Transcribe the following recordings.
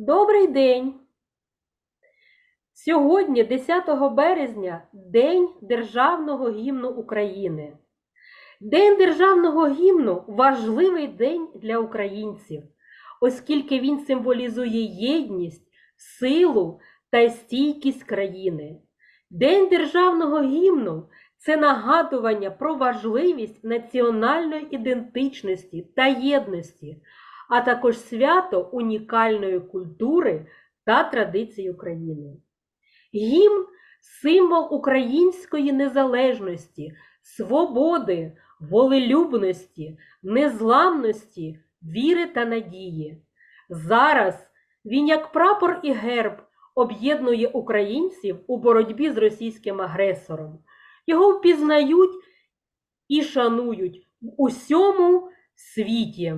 Добрий день! Сьогодні, 10 березня, День Державного гімну України. День Державного гімну важливий день для українців, оскільки він символізує єдність, силу та стійкість країни. День Державного гімну це нагадування про важливість національної ідентичності та єдності, а також свято унікальної культури та традицій України. Гімн символ української незалежності, свободи, волелюбності, незламності, віри та надії. Зараз він, як прапор і герб, об'єднує українців у боротьбі з російським агресором. Його впізнають і шанують в усьому світі.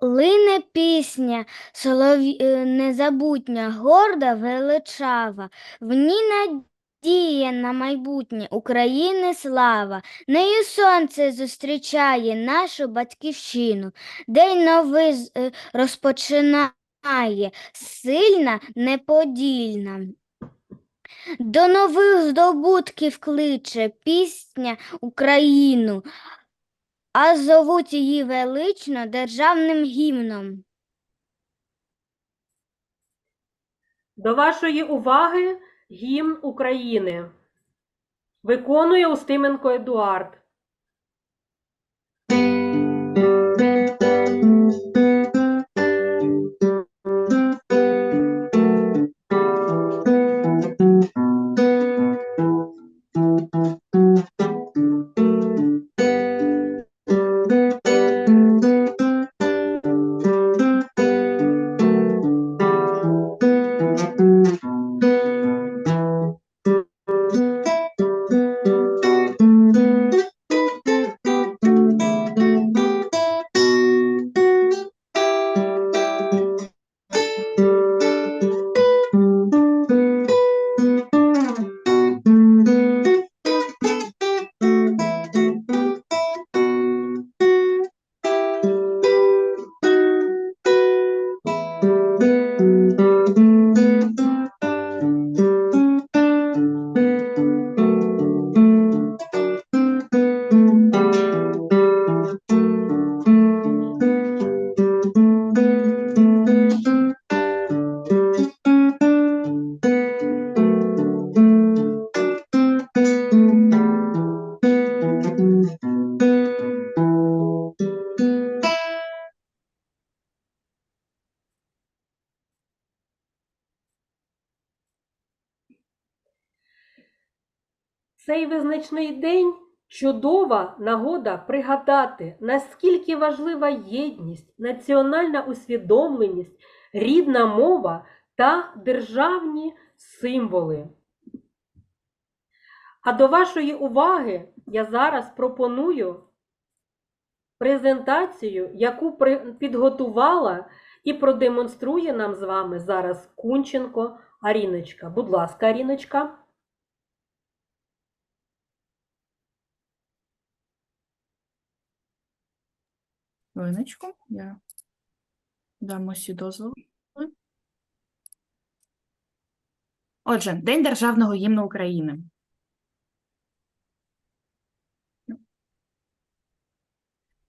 Лине пісня солов'ї... е, незабутня, горда, величава, в ній надія на майбутнє України слава, нею сонце зустрічає нашу батьківщину, день новий е, розпочинає, сильна, неподільна. До нових здобутків кличе пісня Україну, а зовуть її велично державним гімном. До вашої уваги гімн України. Виконує Устименко Едуард. Цей визначний день чудова нагода пригадати, наскільки важлива єдність, національна усвідомленість, рідна мова та державні символи. А до вашої уваги я зараз пропоную презентацію, яку підготувала і продемонструє нам з вами зараз Кунченко Аріночка. Будь ласка, Аріночка. Хвилиночку, я дам усі дозволи. Отже, День Державного гімну України.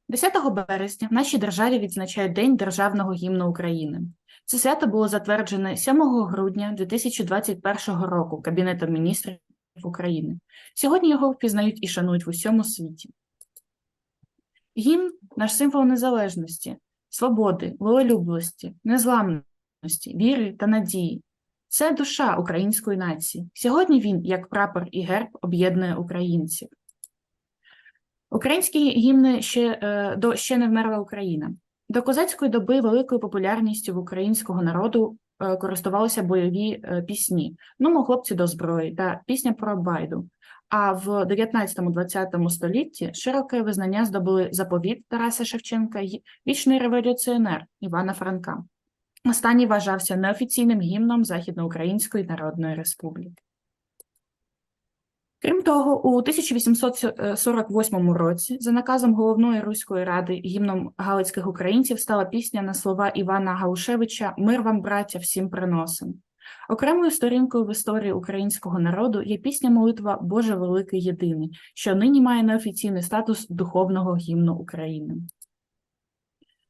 Десятого березня в нашій державі відзначають День Державного гімну України. Це свято було затверджене 7 грудня 2021 року Кабінетом міністрів України. Сьогодні його впізнають і шанують в усьому світі. Гімн наш символ незалежності, свободи, волелюбності, незламності, віри та надії. Це душа української нації. Сьогодні він, як прапор і герб, об'єднує українців. Українські гімни ще, е, до ще не вмерла Україна. До козацької доби великою популярністю в українського народу е, користувалися бойові е, пісні «Ну, хлопці до зброї» та пісня про Байду. А в 19-20 столітті широке визнання здобули заповіт Тараса Шевченка й вічний революціонер Івана Франка. Останній вважався неофіційним гімном Західноукраїнської Народної Республіки. Крім того, у 1848 році за наказом Головної Руської ради гімном галицьких українців стала пісня на слова Івана Галушевича «Мир вам, браття, всім приносим». Окремою сторінкою в історії українського народу є пісня-молитва «Боже великий єдиний», що нині має неофіційний статус духовного гімну України.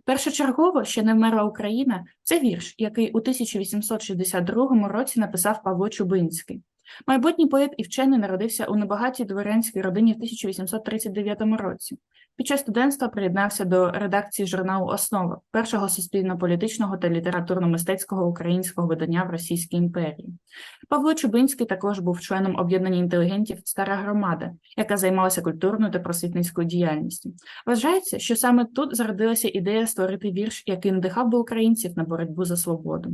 Першочергово ще не вмерла Україна це вірш, який у 1862 році написав Павло Чубинський. Майбутній поет і вчений народився у небагатій дворянській родині в 1839 році. Під час студентства приєднався до редакції журналу Основа, першого суспільно-політичного та літературно-мистецького українського видання в Російській імперії. Павло Чубинський також був членом об'єднання інтелігентів Стара громада, яка займалася культурною та просвітницькою діяльністю. Вважається, що саме тут зародилася ідея створити вірш, який надихав би українців на боротьбу за свободу.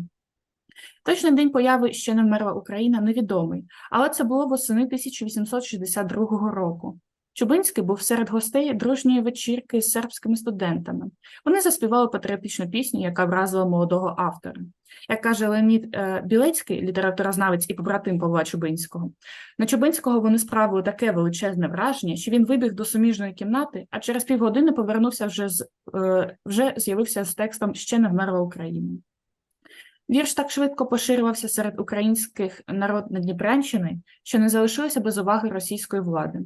Точний день появи ще не вмерла Україна невідомий, але це було восени 1862 року. Чубинський був серед гостей дружньої вечірки з сербськими студентами. Вони заспівали патріотичну пісню, яка вразила молодого автора. Як каже Леонід е, Білецький, літературознавець і побратим Павла Чубинського, на Чубинського вони справили таке величезне враження, що він вибіг до суміжної кімнати, а через півгодини повернувся вже з е, вже з'явився з текстом Ще не вмерла Україна. Вірш так швидко поширювався серед українських народ Надніпрянщини, що не залишилося без уваги російської влади.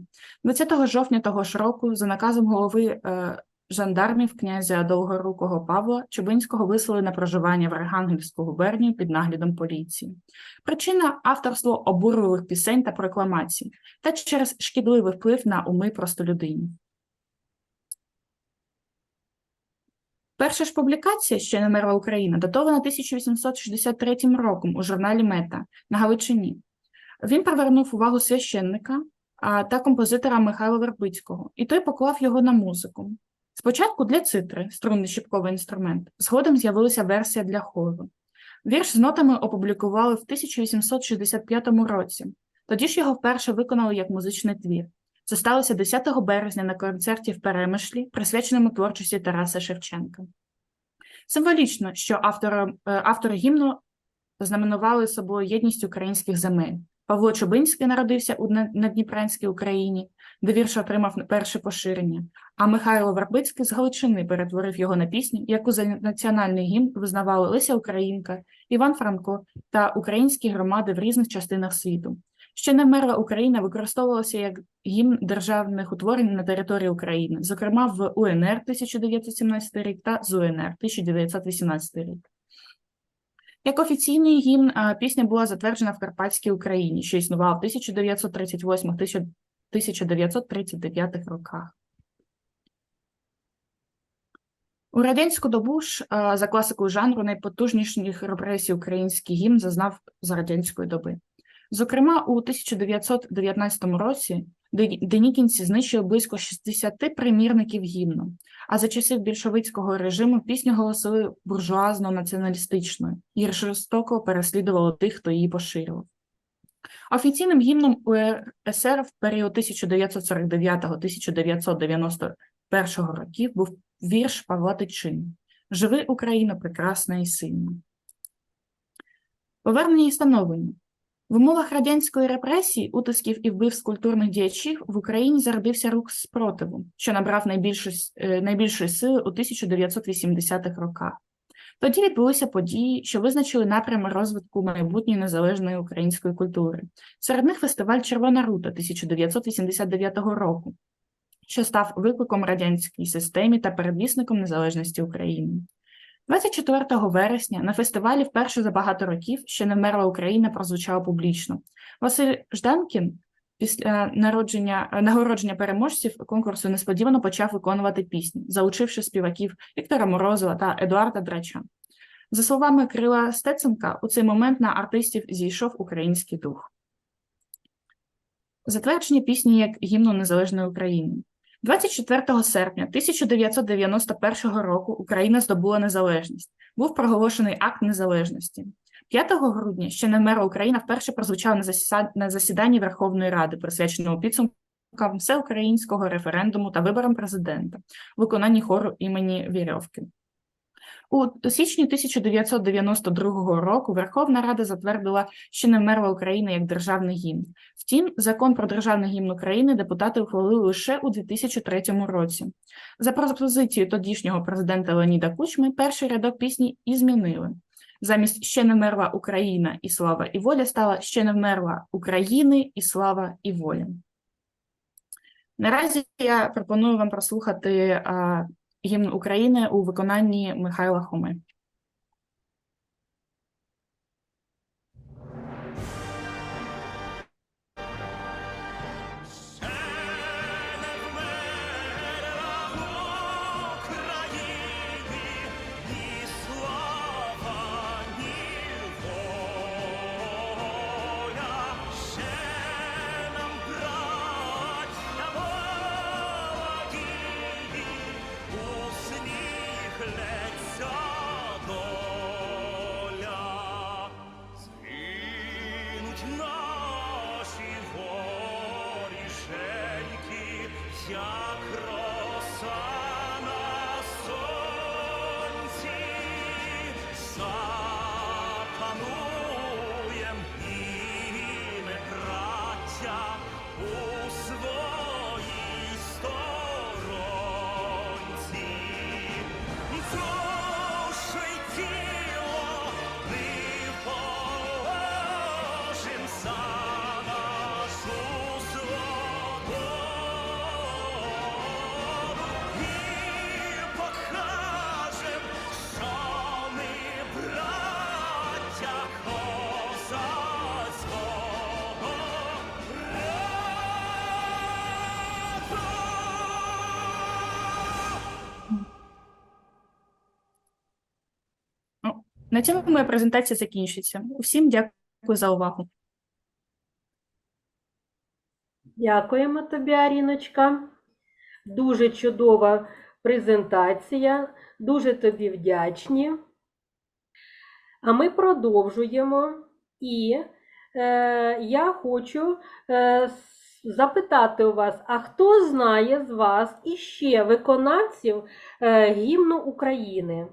20 жовтня того ж року, за наказом голови е, жандармів князя Довгорукого Павла, Чубинського вислали на проживання в Архангельську губернію під наглядом поліції. Причина авторство обурливих пісень та прокламацій та через шкідливий вплив на уми простолюдинів. Перша ж публікація «Ще не мерла Україна» датована 1863 роком у журналі Мета на Галичині. Він привернув увагу священника та композитора Михайла Вербицького, і той поклав його на музику. Спочатку для цитри, струнний щіпковий інструмент, згодом з'явилася версія для хору. Вірш з нотами опублікували в 1865 році. Тоді ж його вперше виконали як музичний твір. Це сталося 10 березня на концерті в Перемишлі, присвяченому творчості Тараса Шевченка. Символічно, що автори, автори гімну знаменували собою єдність українських земель. Павло Чубинський народився у На- Надніпрянській Україні, де вірш отримав перше поширення, а Михайло Вербицький з Галичини перетворив його на пісню, яку за національний гімн визнавали Леся Українка, Іван Франко та українські громади в різних частинах світу. Ще не вмерла Україна використовувалася як гімн державних утворень на території України, зокрема в УНР 1917 рік та ЗУНР 1918 рік. Як офіційний гімн, пісня була затверджена в Карпатській Україні, що існувала в 1938-1939 роках. У радянську добу ж за класикою жанру найпотужніших репресій український гімн зазнав за радянської доби. Зокрема, у 1919 році денікінці знищили близько 60 примірників гімну, а за часів більшовицького режиму пісню голосили буржуазно-націоналістичною і жорстоко переслідували тих, хто її поширював. Офіційним гімном УРСР в період 1949-1991 років був вірш Павла Тичини «Живи, Україна, прекрасна і сильна». Повернення і становлення. В умовах радянської репресії, утисків і вбивств культурних діячів в Україні зародився рух спротиву, що набрав найбільшої, е, найбільшої сили у 1980-х роках. Тоді відбулися події, що визначили напрями розвитку майбутньої незалежної української культури. Серед них фестиваль Червона рута 1989 року, що став викликом радянській системі та передвісником незалежності України. 24 вересня на фестивалі вперше за багато років ще не вмерла Україна прозвучала публічно. Василь Жданкін після народження нагородження переможців конкурсу несподівано почав виконувати пісні, залучивши співаків Віктора Морозова та Едуарда Драча. За словами Крила Стеценка, у цей момент на артистів зійшов український дух. Затвердження пісні як гімну Незалежної України. 24 серпня 1991 року Україна здобула незалежність. Був проголошений акт незалежності. 5 грудня ще не мера Україна вперше прозвучала на засіданні Верховної Ради, присвяченому підсумкам всеукраїнського референдуму та виборам президента, виконанні хору імені Вірьовки. У січні 1992 року Верховна Рада затвердила ще не вмерла Україна як державний гімн. Втім, закон про державний гімн України депутати ухвалили лише у 2003 році. За пропозицією тодішнього президента Леоніда Кучми перший рядок пісні і змінили. Замість ще не вмерла Україна і слава і воля стала ще не вмерла України і слава і воля. Наразі я пропоную вам прослухати гімн України у виконанні Михайла Хоми. На цьому моя презентація закінчиться. Усім дякую за увагу. Дякуємо тобі, Аріночка. Дуже чудова презентація. Дуже тобі вдячні. А ми продовжуємо. І е, я хочу е, запитати у вас, а хто знає з вас іще виконавців е, гімну України?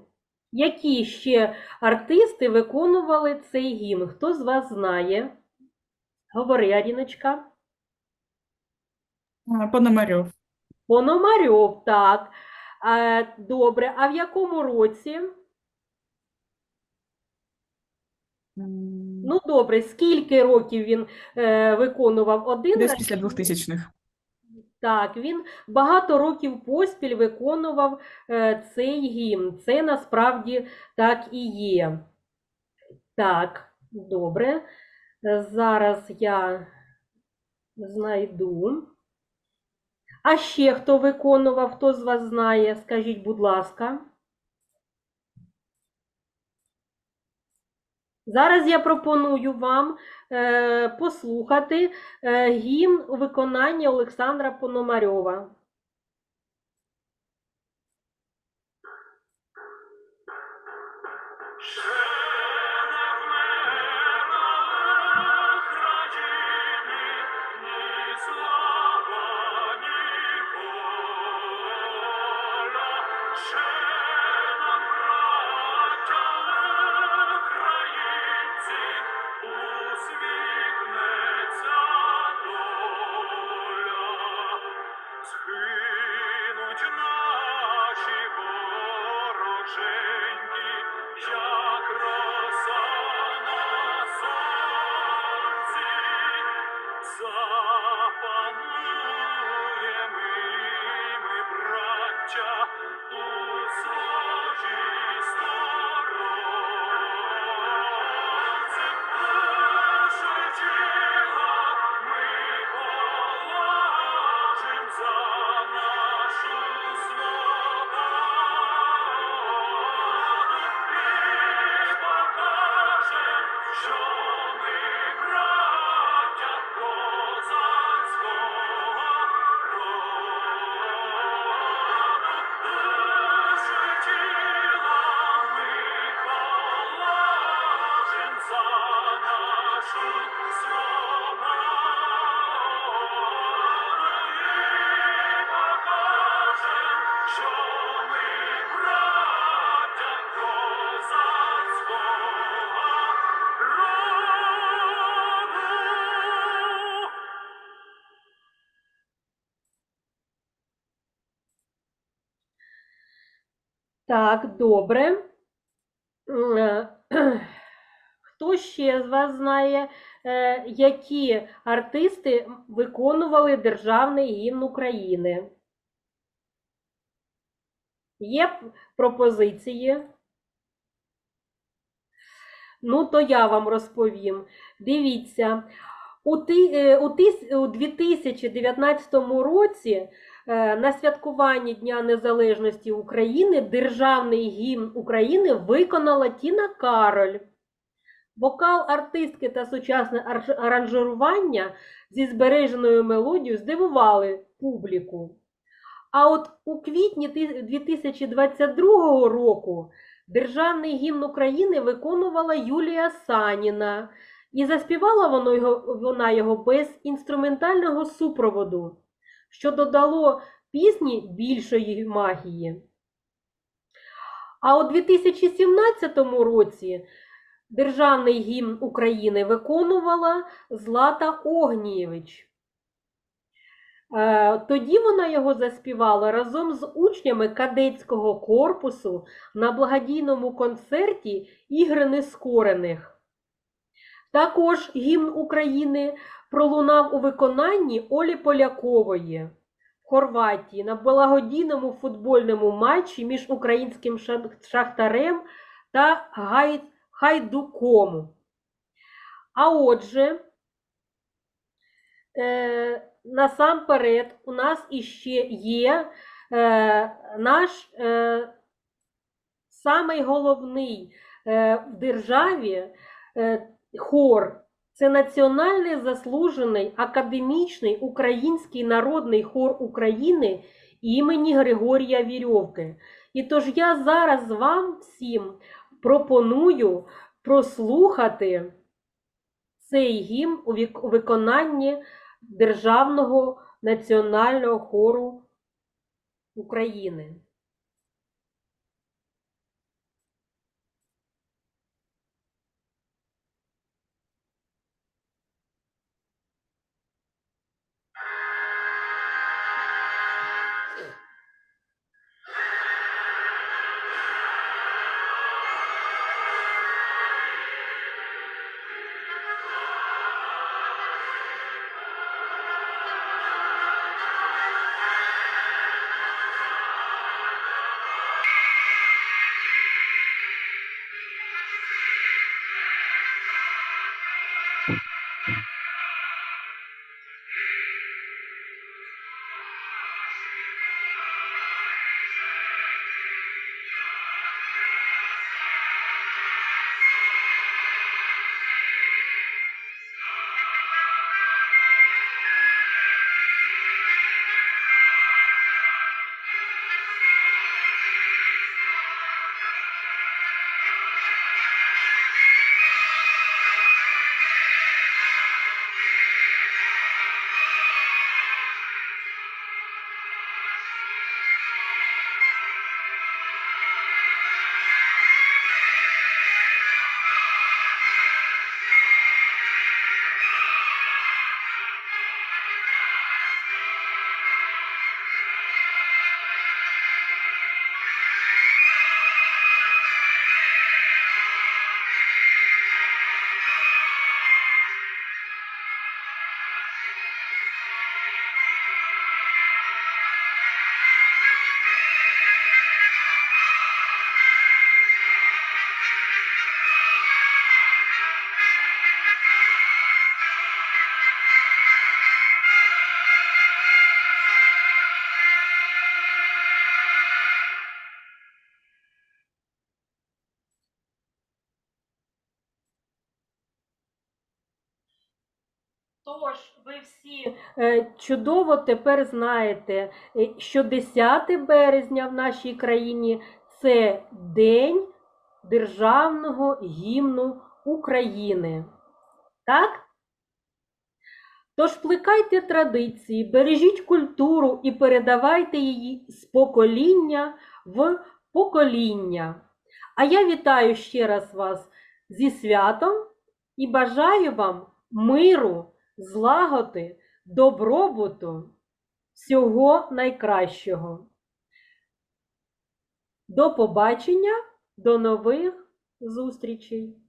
Які ще артисти виконували цей гімн? Хто з вас знає? Говори, Аріночка. Пономарьов. Пономарьов, так. Добре, а в якому році? Ну, добре, скільки років він е, виконував один Десь після 2000-х. Так, він багато років поспіль виконував е, цей гімн. Це насправді так і є. Так, добре. Зараз я знайду. А ще хто виконував, хто з вас знає, скажіть, будь ласка. Зараз я пропоную вам е, послухати е, гімн у виконанні Олександра Пономарьова. Добре. Е, Хто ще з вас знає, е, які артисти виконували Державний гімн України? Є пропозиції? Ну, то я вам розповім. Дивіться, у, ти, е, 2019 році на святкуванні Дня Незалежності України Державний гімн України виконала Тіна Кароль. Вокал артистки та сучасне аранжування зі збереженою мелодією здивували публіку. А от у квітні 2022 року Державний гімн України виконувала Юлія Саніна, і заспівала вона його без інструментального супроводу, що додало пісні більшої магії. А у 2017 році Державний гімн України виконувала Злата Огнієвич. Е, Тоді вона його заспівала разом з учнями кадетського корпусу на благодійному концерті Ігри Нескорених. Також гімн України пролунав у виконанні Олі Полякової в Хорватії на благодійному футбольному матчі між українським Шахтарем та Хайдуком. А отже, е, насамперед у нас іще є е, наш е, самий головний е, в державі е, хор. Це Національний заслужений академічний український народний хор України імені Григорія Вірьовки. І тож я зараз вам всім пропоную прослухати цей гімн у виконанні Державного національного хору України. Чудово тепер знаєте, е, що 10 березня в нашій країні це День Державного гімну України. Так? Тож плекайте традиції, бережіть культуру і передавайте її з покоління в покоління. А я вітаю ще раз вас зі святом і бажаю вам миру, злагоди, добробуту, всього найкращого. До побачення, до нових зустрічей!